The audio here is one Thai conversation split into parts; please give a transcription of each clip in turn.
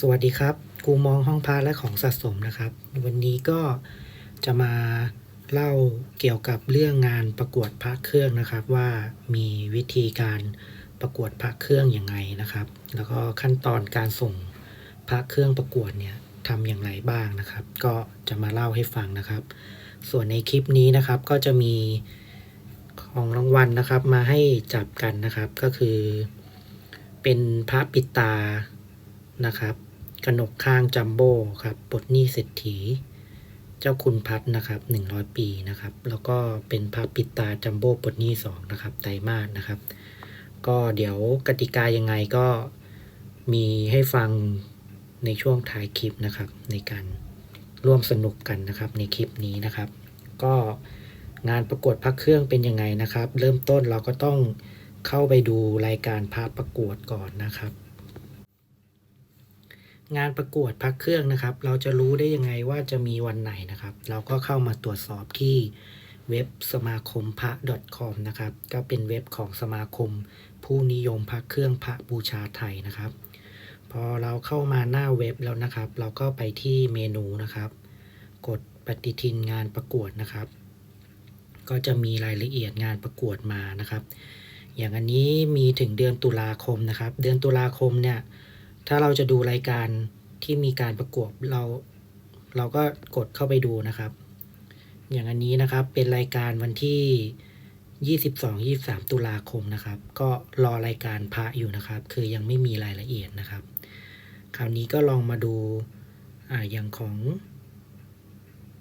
สวัสดีครับกูมองห้องพระและของสะสมนะครับ วันนี้ก็จะมาเล่าเกี่ยวกับเรื่องงานประกวดพระเครื่องนะครับ ว่ามีวิธีการประกวดพระเครื่องยังไงนะครับ แล้วก็ขั้นตอนการส่งพระเครื่องประกวดเนี่ยทำอย่างไรบ้างนะครับ ก็จะมาเล่าให้ฟังนะครับ ส่วนในคลิปนี้นะครับก็จะมีของรางวัลนะครับ มาให้จับกันนะครับก็คือ เป็นพระปิดตานะครับ กนกข้างจัมโบ้ครับปลดหนี้เศรษฐี เจ้าคุณพัดนะครับ100ปีนะครับ แล้วก็เป็นพระปิดตาจัมโบ้ปลดหนี้2นะครับไตรมาสนะครับ ก็เดี๋ยวกติกายังไงก็มีให้ฟังในช่วงท้ายคลิปนะครับ ในการร่วมสนุกกันนะครับ ในคลิปนี้นะครับ ก็งานประกวดพระเครื่องเป็นยังไงนะครับ เริ่มต้นเราก็ต้องเข้าไปดูรายการพระประกวดก่อนนะครับ งานประกวดพระเครื่องนะครับ เราจะรู้ได้ยังไงว่าจะมีวันไหนนะครับ เราก็เข้ามาตรวจสอบที่เว็บสมาคมพระ .com นะครับ ก็เป็นเว็บของสมาคม ผู้นิยมพระเครื่องพระบูชาไทยนะครับ พอเราเข้ามาหน้าเว็บแล้วนะครับ เราก็ไปที่เมนูนะครับ กดปฏิทินงานประกวดนะครับ ก็จะมีรายละเอียดงานประกวดมานะครับ อย่างอันนี้มีถึงเดือนตุลาคมนะครับ เดือนตุลาคมเนี่ย ถ้าเราจะดูรายการที่มีการประกวดเรา เราก็กดเข้าไปดูนะครับ อย่างอันนี้นะครับเป็นรายการวันที่ 22-23 ตุลาคมนะครับ ก็รอรายการพระอยู่นะครับ คือยังไม่มีรายละเอียดนะครับ คราวนี้ก็ลองมาดูอ่าอย่างของ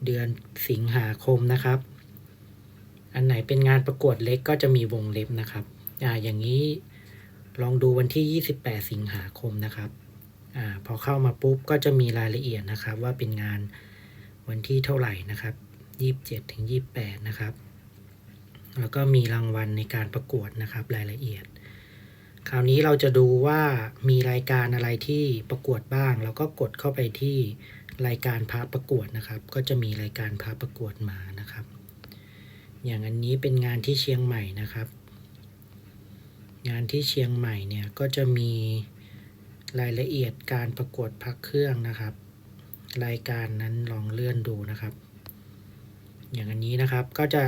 เดือนสิงหาคมนะครับ อันไหนเป็นงานประกวดเล็กก็จะมีวงเล็บนะครับ อ่าอย่างนี้ ลองดูวันที่ 28 สิงหาคมนะครับอ่าพอเข้ามาปุ๊บก็จะมีรายละเอียดนะครับ ว่าเป็นงานวันที่เท่าไหร่นะครับ 27ถึง28 นะครับ แล้วก็มีรางวัลในการประกวดนะครับรายละเอียด คราวนี้เราจะดูว่ามีรายการอะไรที่ประกวดบ้างเราก็กดเข้าไปที่รายการพระประกวดนะครับ ก็จะมีรายการพระประกวดมานะครับ อย่างอันนี้เป็นงานที่เชียงใหม่นะครับ งานที่เชียงใหม่เนี่ยก็จะมีรายละเอียดการประกวดพระเครื่องนะครับ รายการนั้นลองเลื่อนดูนะครับ อย่างอันนี้นะครับก็จะ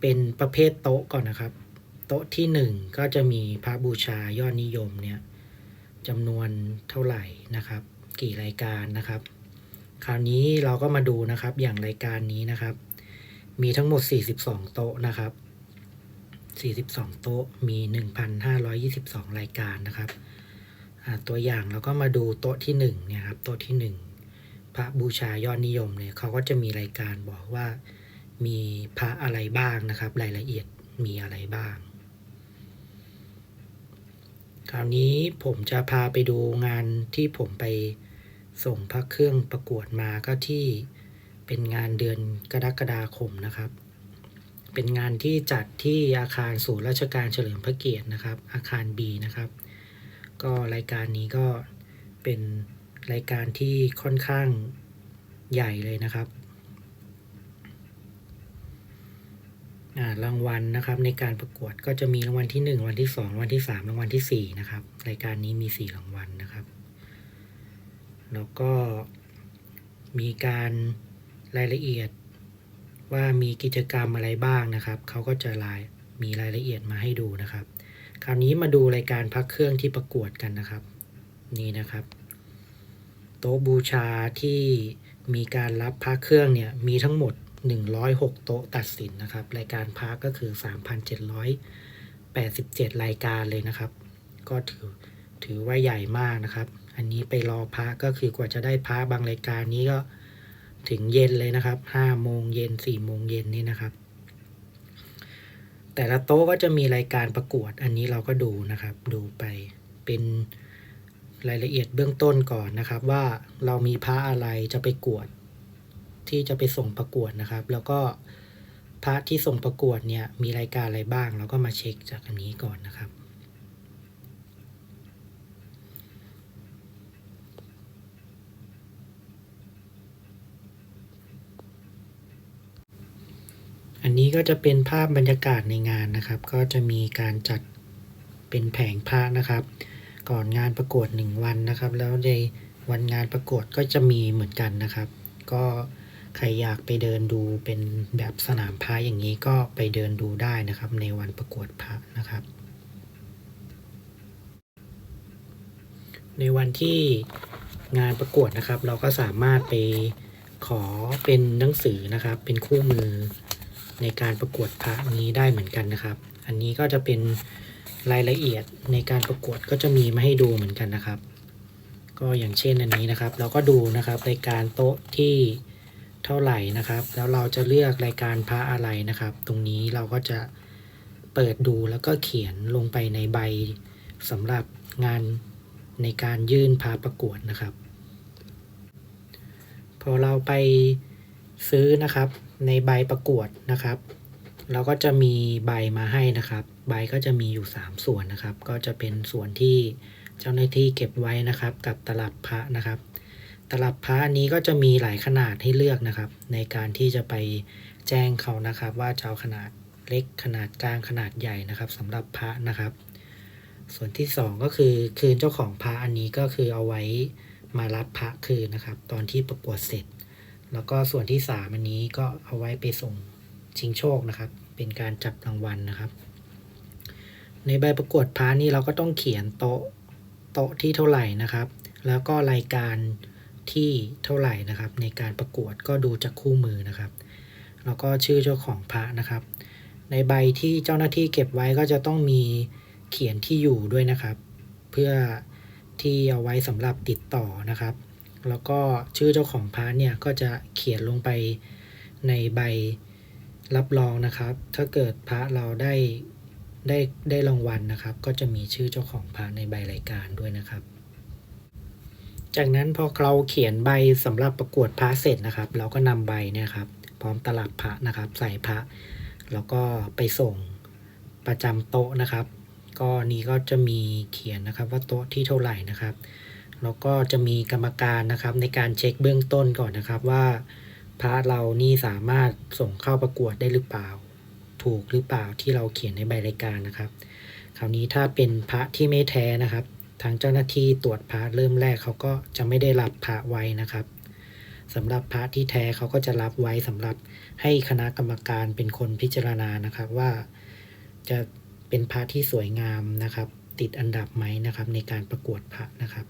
เป็นประเภทโต๊ะก่อนนะครับ โต๊ะที่หนึ่งก็จะมีพระบูชายอดนิยมเนี่ยจำนวนเท่าไหร่นะครับ กี่รายการนะครับ คราวนี้เราก็มาดูนะครับอย่างรายการนี้นะครับ มีทั้งหมด 42 โต๊ะนะครับ 42 โต๊ะมี 1,522 รายการนะครับ ตัวอย่างเราก็มาดูโต๊ะที่1เนี่ยครับโต๊ะที่ 1 พระบูชายอดนิยมเนี่ยเขาก็จะมีรายการบอกว่ามีพระอะไรบ้างนะครับ รายละเอียดมีอะไรบ้าง คราวนี้ผมจะพาไปดูงานที่ผมไปส่งพระเครื่องประกวดมาก็ที่เป็นงานเดือนกรกฎาคมนะครับ เป็นงานที่จัดที่อาคารศูนย์ราชการเฉลิมพระเกียรตินะครับ อาคาร B นะครับ ก็รายการนี้ก็เป็นรายการที่ค่อนข้างใหญ่เลยนะครับรางวัลนะครับในการประกวดก็จะมีรางวัลที่ 1 รางวัลที่ 2 รางวัลที่ 3 รางวัลทีสี่4 นะครับ รายการนี้มี 4 รางวัลนะครับ แล้วก็มีการรายละเอียด ว่ามีกิจกรรมอะไรบ้างนะครับ เขาก็จะรายมีรายละเอียดมาให้ดูนะครับ คราวนี้มาดูรายการพักเครื่องที่ประกวดกันนะครับ นี่นะครับ โต๊ะบูชาที่มีการรับพระเครื่องเนี่ยมีทั้งหมด 106 โต๊ะตัดสินนะครับ รายการพระก็คือ 3,787 รายการเลยนะครับ ก็ถือถือว่าใหญ่มากนะครับ อันนี้ไปรอพระก็คือกว่าจะได้พระบางรายการนี้ก็ ถึงเย็นเลยนะครับ5โมงเย็น4โมงเย็นนี่นะครับ แต่ละโต๊ะก็จะมีรายการประกวดอันนี้เราก็ดูนะครับ ดูไปเป็นรายละเอียดเบื้องต้นก่อนนะครับ ว่าเรามีพระอะไรจะไปกวด ที่จะไปส่งประกวดนะครับ แล้วก็พระที่ส่งประกวดเนี่ยมีรายการอะไรบ้าง เราก็มาเช็คจากอันนี้ก่อนนะครับ อันนี้ก็จะเป็นภาพบรรยากาศในงานนะครับ ก็จะมีการจัดเป็นแผงพระนะครับ ก่อนงานประกวดหนึ่งวันนะครับ แล้วในวันงานประกวดก็จะมีเหมือนกันนะครับ ก็ใครอยากไปเดินดูเป็นแบบสนามพระอย่างนี้ก็ไปเดินดูได้นะครับ ในวันประกวดพระนะครับ ในวันที่งานประกวดนะครับ เราก็สามารถไปขอเป็นหนังสือนะครับ เป็นคู่มือ ในการประกวดพระนี้ได้เหมือนกันนะครับ อันนี้ก็จะเป็นรายละเอียดในการประกวดก็จะมีมาให้ดูเหมือนกันนะครับ ก็อย่างเช่นอันนี้นะครับ เราก็ดูนะครับรายการโต๊ะที่เท่าไหร่นะครับ แล้วเราจะเลือกรายการพระอะไรนะครับ ตรงนี้เราก็จะเปิดดูแล้วก็เขียนลงไปในใบสำหรับงานในการยื่นพระประกวดนะครับ พอเราไป ซื้อนะครับ ในใบประกวดนะครับ เราก็จะมีใบมาให้นะครับ ใบก็จะมีอยู่ 3 ส่วนนะครับ ก็จะเป็นส่วนที่เจ้าหน้าที่เก็บไว้นะครับ กับตลับพระนะครับ ตลับพระนี้ก็จะมีหลายขนาดให้เลือกนะครับ ในการที่จะไปแจ้งเขานะครับ ว่าจะเอาขนาดเล็กขนาดกลางขนาดใหญ่นะครับสำหรับพระนะครับ ส่วนที่ 2 ก็คือคืนเจ้าของพระอันนี้ก็คือเอาไว้มารับพระคืนนะครับ ตอนที่ประกวดเสร็จ แล้วก็ส่วนที่ 3 อันนี้ก็เอาไว้ไปส่งชิงโชคนะครับ เป็นการจับรางวัลนะครับ ในใบประกวดพระนี่เราก็ต้องเขียนโต๊ะโต๊ะที่เท่าไหร่นะครับ แล้วก็รายการที่เท่าไหร่นะครับ ในการประกวดก็ดูจากคู่มือนะครับ แล้วก็ชื่อเจ้าของพระนะครับ ในใบที่เจ้าหน้าที่เก็บไว้ก็จะต้องมีเขียนที่อยู่ด้วยนะครับ เพื่อที่เอาไว้สำหรับติดต่อนะครับ แล้วก็ชื่อเจ้าของพระเนี่ยก็จะเขียนลงไปในใบรับรองนะครับ ถ้าเกิดพระเราได้ได้ได้รางวัลนะครับ ก็จะมีชื่อเจ้าของพระในใบรายการด้วยนะครับ จากนั้นพอเราเขียนใบสำหรับประกวดพระเสร็จนะครับ เราก็นำใบเนี่ยครับ พร้อมตลับพระนะครับ ใส่พระ แล้วก็ไปส่งประจำโต๊ะนะครับ ก็นี้ก็จะมีเขียนนะครับว่าโต๊ะที่เท่าไหร่นะครับ แล้วก็จะมีกรรมการนะครับในการเช็คเบื้องต้นก่อนนะครับว่าพระเรานี่สามารถส่งเข้าประกวดได้หรือเปล่า ถูกหรือเปล่าที่เราเขียนในใบรายการนะครับ คราวนี้ถ้าเป็นพระที่ไม่แท้นะครับ ทางเจ้าหน้าที่ตรวจพระเริ่มแรกเขาก็จะไม่ได้รับพระไว้นะครับสำหรับพระที่แท้เขาก็จะรับไว้สำหรับให้คณะกรรมการเป็นคนพิจารณานะครับว่าจะเป็นพระที่สวยงามนะครับ ติดอันดับไหมนะครับในการประกวดพระนะครับ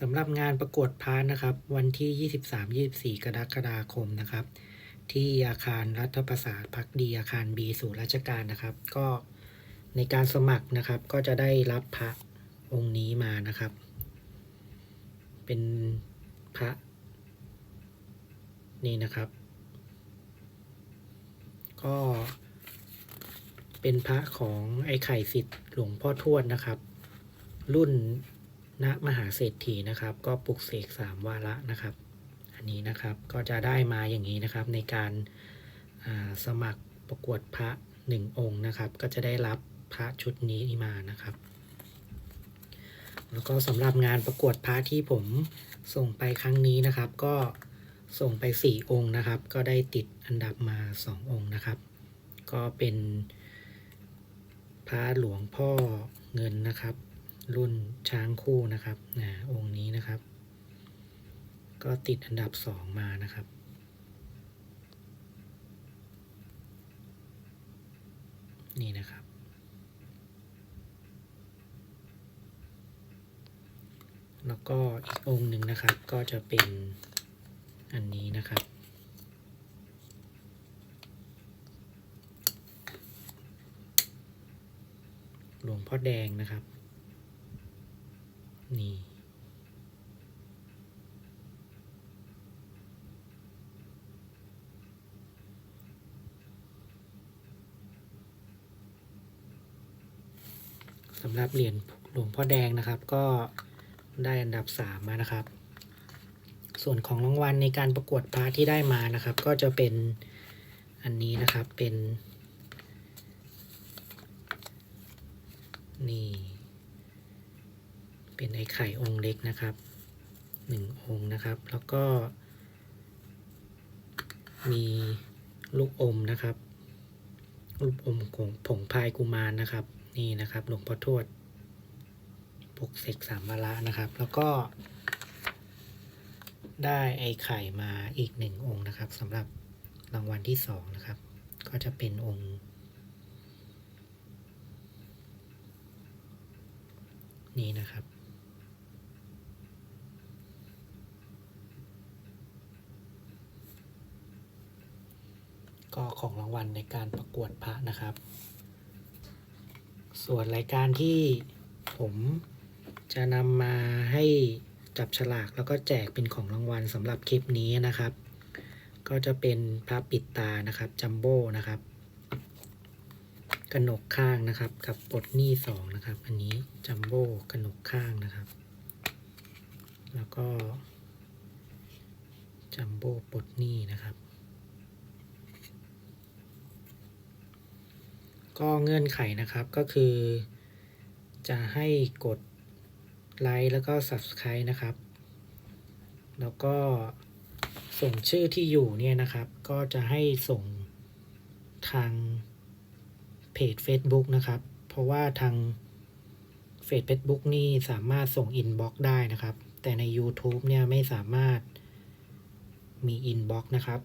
สำหรับงานประกวดพระนะครับ วันที่ 23-24 กรกฎาคมนะครับ ที่อาคารรัฐประสาทพักดีอาคารบีศูนย์ราชการนะครับ ก็ในการสมัครนะครับ ก็จะได้รับพระองค์นี้มานะครับ เป็นพระ นี่นะครับ ก็เป็นพระของไอ้ไข่สิทธิ์หลวงพ่อทวดนะครับ รุ่น ณมหาเศรษฐีนะครับ ก็ปลุกเสกสามวาระนะครับ อันนี้นะครับก็จะได้มาอย่างนี้นะครับในการาสมัครประกวดพระหนึ่งองค์นะครับ ก็จะได้รับพระชุดนี้มานะครับ แล้วก็สำหรับงานประกวดพระที่ผมส่งไปครั้งนี้นะครับ ก็ส่งไป 4 องค์นะครับ ก็ได้ติดอันดับมา 2 องค์นะครับ ก็เป็นพระหลวงพ่อเงินนะครับ รุ่นช้างคู่นะครับนะองค์นี้นะครับ ก็ติดอันดับ2มานะครับนี่นะครับ แล้วก็อีกองค์หนึ่งนะครับ ก็จะเป็นอันนี้นะครับ หลวงพ่อแดงนะครับ นี่ สำหรับเหรียญหลวงพ่อแดงนะครับ ก็ได้อันดับสามมานะครับ ส่วนของรางวัลในการประกวดพระที่ได้มานะครับ ก็จะเป็นอันนี้นะครับ เป็น ไข่องค์เล็กนะครับหนึ่งองค์นะครับ แล้วก็ มีลูกอมนะครับรูปอมของผงพายกุมารนะครับ นี่นะครับหลวงพ่อทวดปลุกเสกสามวาระนะครับ แล้วก็ ได้ไอ้ไข่มาอีกหนึ่งองค์นะครับสำหรับรางวัลที่สองนะครับ ก็จะเป็นองค์นี้นะครับ ก็ของรางวัลในการประกวดพระนะครับ ส่วนรายการที่ผมจะนำมาให้จับฉลากแล้วก็แจกเป็นของรางวัลสำหรับคลิปนี้นะครับ ก็จะเป็นพระปิดตานะครับจัมโบ้นะครับกระหนกข้างนะครับ กับปดหนี้สองนะครับ อันนี้จัมโบ้กระหนกข้างนะครับ แล้วก็จัมโบ้ปดหนี้นะครับ ก็เงื่อนไขนะครับก็คือ จะให้กดไลค์แล้วก็ Subscribe นะครับ แล้วก็ส่งชื่อที่อยู่เนี่ยนะครับ ก็จะให้ส่งทางเพจ Facebook นะครับ เพราะว่าทางเฟซ Facebook นี่สามารถส่ง Inbox ได้นะครับ แต่ใน YouTube เนี่ยไม่สามารถมี Inbox นะครับ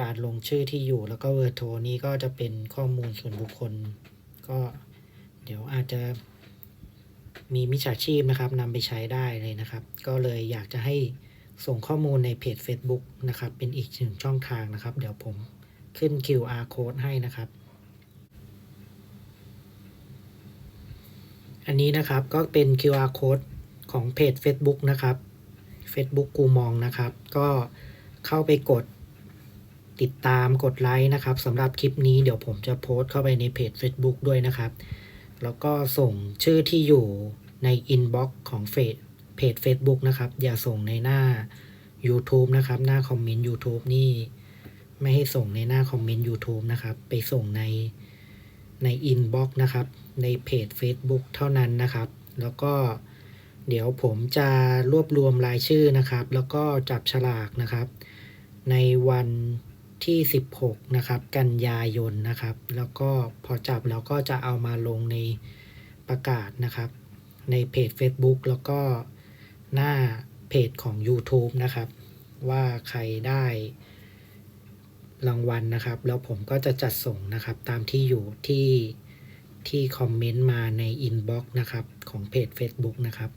การลงชื่อที่อยู่แล้วก็เบอร์โทรนี้ก็จะเป็นข้อมูลส่วนบุคคล ก็เดี๋ยวอาจจะมีมิจฉาชีพนะครับนำไปใช้ได้เลยนะครับ ก็เลยอยากจะให้ส่งข้อมูลในเพจ Facebook นะครับ เป็นอีกหนึ่งช่องทางนะครับ เดี๋ยวผมขึ้น QR code ให้นะครับ อันนี้นะครับก็เป็น QR code ของเพจ Facebook นะครับ Facebook กูมองนะครับ ก็เข้าไปกด ติดตามกดไลค์นะครับสำหรับคลิปนี้เดี๋ยวผมจะโพสต์เข้าไปในเพจ Facebook ด้วยนะครับ แล้วก็ส่งชื่อที่อยู่ในอินบ็อกซ์ของเฟซเพจ Facebook นะครับ อย่าส่งในหน้า YouTube นะครับ หน้าคอมเมนต์ YouTube นี่ไม่ให้ส่งในหน้าคอมเมนต์ YouTube นะครับ ไปส่งในในอินบ็อกซ์นะครับ ในเพจ Facebook เท่านั้นนะครับ แล้วก็เดี๋ยวผมจะรวบรวมรายชื่อนะครับ แล้วก็จับฉลากนะครับ ในวัน ที่ 16 นะครับ กันยายนนะครับ แล้วก็พอจับแล้วก็จะเอามาลงในประกาศนะครับ ในเพจ Facebook แล้วก็หน้าเพจของ YouTube นะครับ ว่าใครได้รางวัลนะครับ แล้วผมก็จะจัดส่งนะครับ ตามที่อยู่ที่ที่คอมเมนต์มาในอินบ็อกซ์นะครับ ของเพจ Facebook นะครับ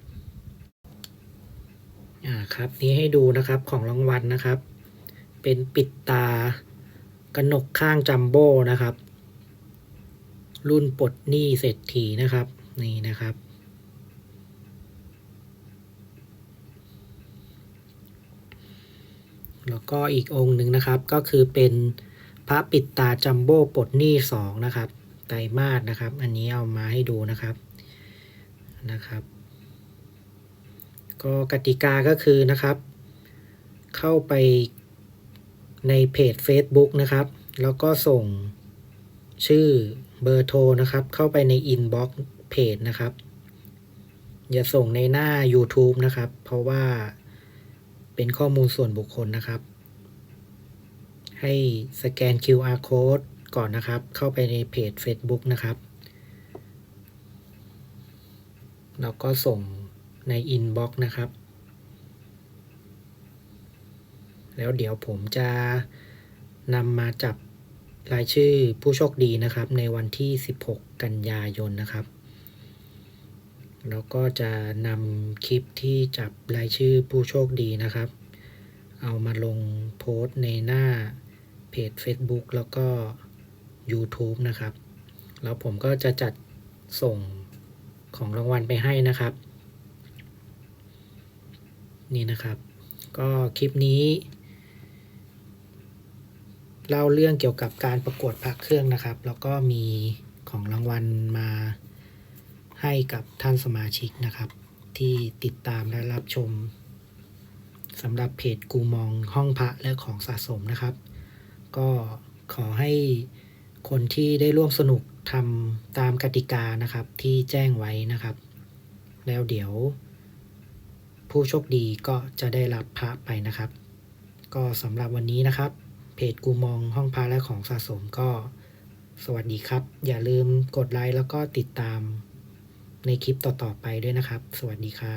อ่าครับ นี้ให้ดูนะครับของรางวัลนะครับ เป็นปิดตากระหนกข้างจัมโบ้นะครับ รุ่นปลดหนี้เศรษฐีนะครับ นี่นะครับ แล้วก็อีกองค์หนึ่งนะครับก็คือเป็นพระปิดตาจัมโบ้ปลดหนี้สองนะครับ ไตรมาสนะครับ อันนี้เอามาให้ดูนะครับนะครับ ก็กติกาก็คือนะครับ เข้าไป ในเพจ Facebook นะครับ แล้วก็ส่งชื่อเบอร์โทรนะครับ เข้าไปในอินบ็อกซ์เพจนะครับ อย่าส่งในหน้า YouTube นะครับ เพราะว่าเป็นข้อมูลส่วนบุคคลนะครับ ให้สแกน QR code ก่อนนะครับ เข้าไปในเพจ Facebook นะครับ แล้วก็ส่งในอินบ็อกซ์นะครับ แล้วเดี๋ยวผมจะนำมาจับรายชื่อผู้โชคดีนะครับ ในวันที่ 16 กันยายนนะครับ แล้วก็จะนำคลิปที่จับรายชื่อผู้โชคดีนะครับ เอามาลงโพสต์ในหน้าเพจ Facebook แล้วก็ YouTube นะครับ แล้วผมก็จะจัดส่งของรางวัลไปให้นะครับ นี่นะครับ ก็คลิปนี้ เล่าเรื่องเกี่ยวกับการประกวดพระเครื่องนะครับ แล้วก็มีของรางวัลมาให้กับท่านสมาชิกนะครับ ที่ติดตามและรับชมสำหรับเพจกูมองห้องพระและของสะสมนะครับ ก็ขอให้คนที่ได้ร่วมสนุกทำตามกติกานะครับที่แจ้งไว้นะครับ แล้วเดี๋ยว ผู้โชคดีก็จะได้รับพระไปนะครับ ก็สำหรับวันนี้นะครับ เพจกูมองห้องพักและของสะสมก็ สวัสดีครับ อย่าลืมกดไลค์แล้วก็ติดตามในคลิปต่อๆไปด้วยนะครับ สวัสดีครับ